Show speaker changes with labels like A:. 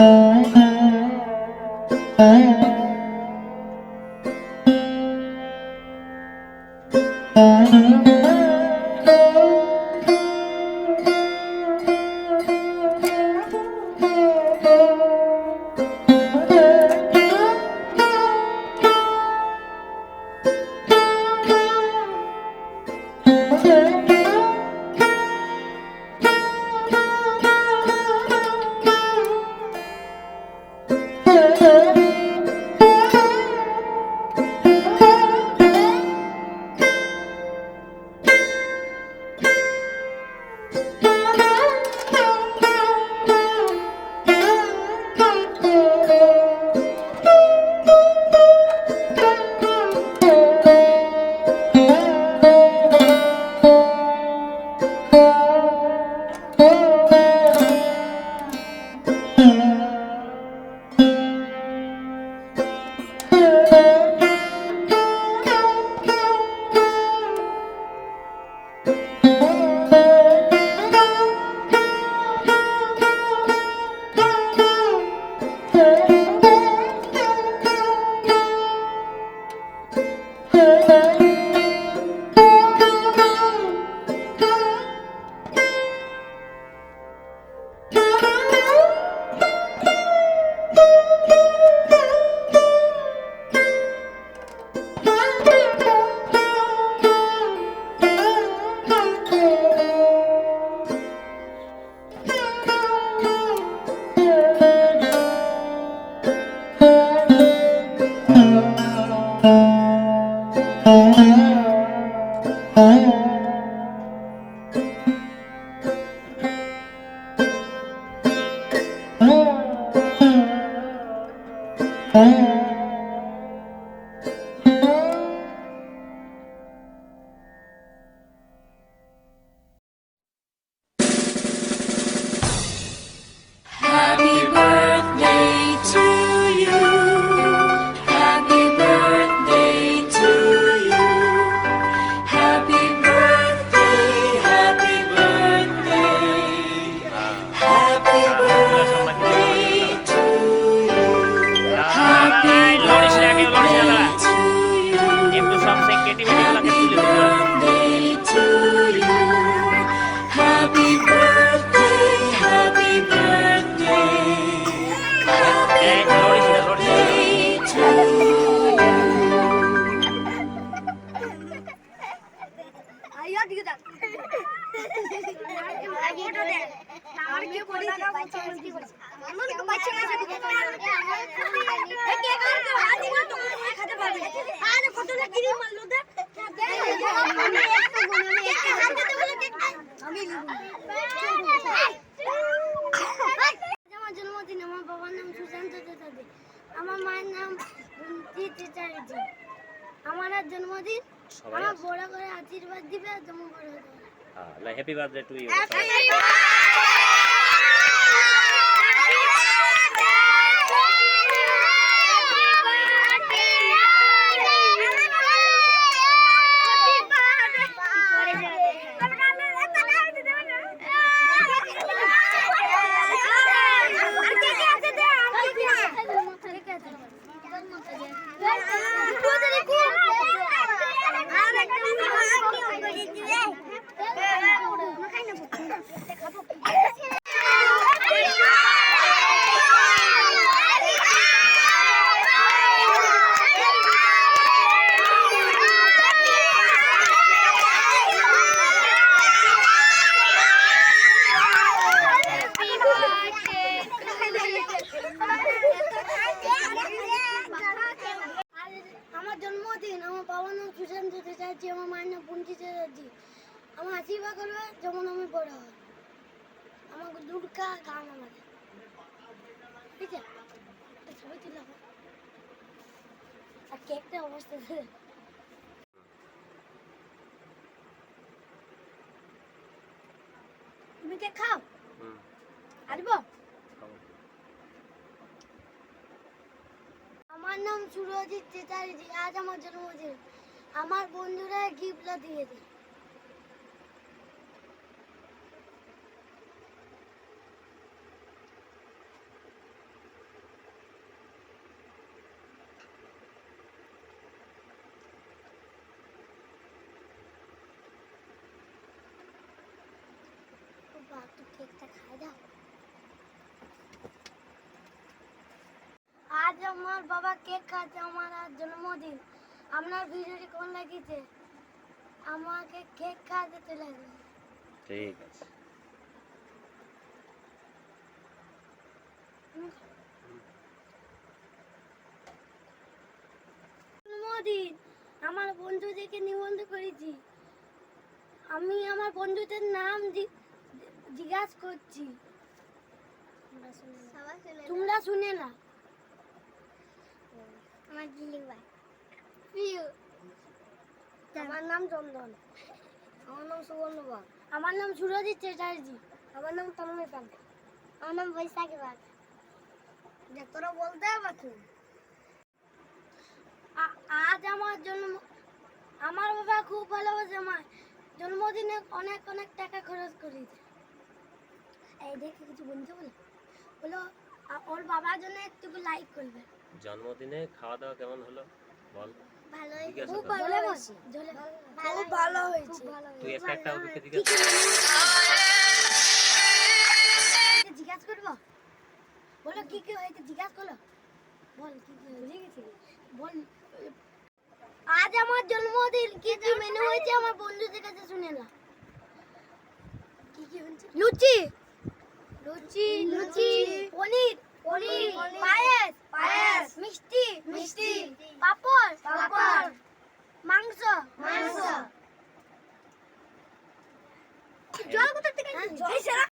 A: Thank you. Oh. আজ জন্মদিন
B: সবাই?
A: বড় করে আশীর্বাদ দিবে আর তুমি বড় হ্যাঁ।
B: Happy birthday to you
A: Sushant আমার মায়ের নাম পুঞ্জি চ্যাটার্জি আমার আশীর্বাদ করবে যেমন আমি বড় হয় আমাকে দুর্গা গান আমাদের। ঠিক আছে? ছবি তুলে আর কেকটা অবস্থা তুমি কেক খাও? আসব আমার নাম সুরজিৎ চ্যাটার্জি আজ আমার জন্মদিন। আমার বন্ধুরা গিফটটা বাবা তুই কেকটা আজ আমার বাবা কেক খাচ্ছে আমার জন্মদিন। আপনার ভিডিওটি কোন লাগিয়েছে আমাকে কেক খাওয়াতে চলে আসবে
B: ঠিক আছে।
A: জন্মদিন আমার বন্ধুদেরকে নিবন্ধ করেছি। আমি আমার বন্ধুদের নাম জিজ্ঞাসা করছি। তোমরা শুনে না আমার দিলিবাই প্রিয়। আমার নাম চন্দন। আমার নাম সুবর্ণবাগ আমার নাম সুরজিৎ চ্যাটার্জি। আমার নাম তন্ময় পাল। আমার নাম বৈশাখী বাগ দেখ তোরা বলতে আ- আজ আমার জন্ম আমার বাবা খুব ভালোবাসে আমার জন্মদিনে অনেক অনেক টাকা খরচ করেছে। এই দেখে কিছু বলতে বলে বলো ওর বাবার জন্য একটু লাইক করবে।
B: জন্মদিনে খাওয়া দাওয়া কেমন হলো? বল।
A: ভালো খুব ভালো হয়েছে। খুব ভালো হয়েছে।
B: তুই একটা একটা ওদেরকে জিজ্ঞেস
A: জিজ্ঞাসা করব? বলো কি কি হয়েছে? জিজ্ঞাসা করো বল কি কি হয়েছে? বল। আজ আমার জন্মদিন। কি কি মেনু হয়েছে? আমার বন্ধুদের কাছে শুনে না কি কি হয়েছে? লুচি লুচি লুচি। পনির। পনির পায়েস পায়েস মিষ্টি মিষ্টি পাপড় পাপড় মাংস মাংস। জল কোথা থেকে